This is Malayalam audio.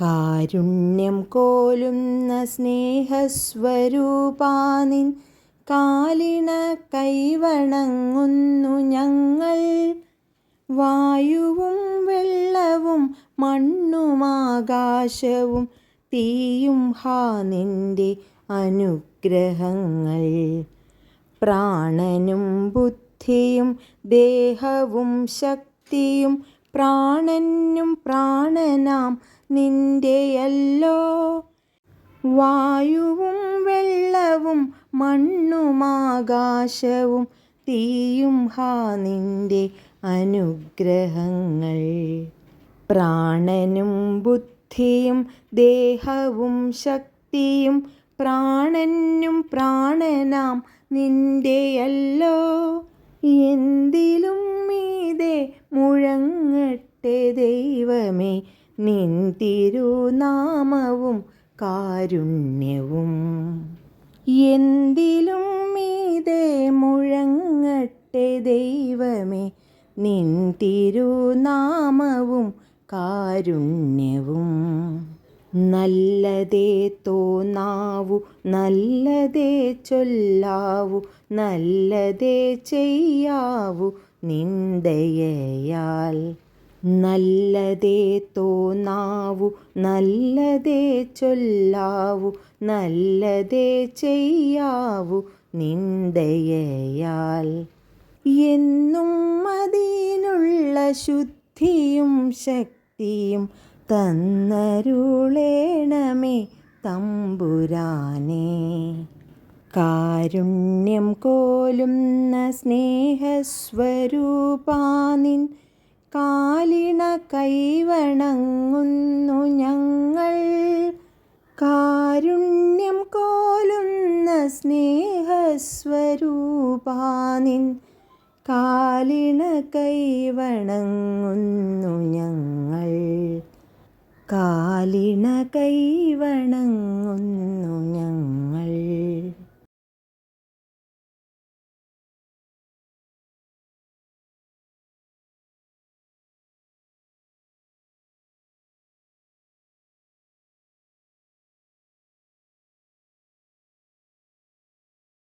കാരുണ്യം കോലുന്ന സ്നേഹസ്വരൂപാനിൻ കാലിണ കൈവണങ്ങുന്നു ഞങ്ങൾ. വായുവും വെള്ളവും മണ്ണുമാകാശവും തീയും ഹാ നിന്റെ അനുഗ്രഹങ്ങൾ. പ്രാണനും ബുദ്ധിയും ദേഹവും ശക്തിയും പ്രാണനും പ്രാണനാം നിന്റെയല്ലോ. വായുവും വെള്ളവും മണ്ണും ആകാശവും തീയും ഹാ നിന്റെ അനുഗ്രഹങ്ങൾ. പ്രാണനും ബുദ്ധിയും ദേഹവും ശക്തിയും പ്രാണനും പ്രാണനാം നിന്റെയല്ലോ. എന്തിലും മീതെ മുഴങ്ങട്ടെ ദൈവമേ. നിൻ തിരുനാമവും കാരുണ്യവും. എന്തിലും മീതേ മുഴങ്ങട്ടെ ദൈവമേ നിൻ തിരുനാമവും കാരുണ്യവും. നല്ലതേ തോന്നാവു നല്ലതേ ചൊല്ലാവു നല്ലതേ ചെയ്യാവു നിന്ദയയാൽ നല്ലതേ തോന്നാവു നല്ലതേ ചൊല്ലാവു നല്ലതേ ചെയ്യാവു നിന്ദയയാൽ. എന്നും അതിനുള്ള ശുദ്ധിയും ശക്തിയും തന്നരുളേണമേ തമ്പുരാനേ. കാരുണ്യം കോലുന്ന സ്നേഹസ്വരൂപാനിൻ കാലിണ കൈവണങ്ങുന്നു ഞങ്ങൾ. കാരുണ്യം കോലുന്ന സ്നേഹസ്വരൂപാനിൻ കാലിണ കൈവണങ്ങുന്നു ഞങ്ങൾ. കാലിണ കൈവണങ്ങുന്നു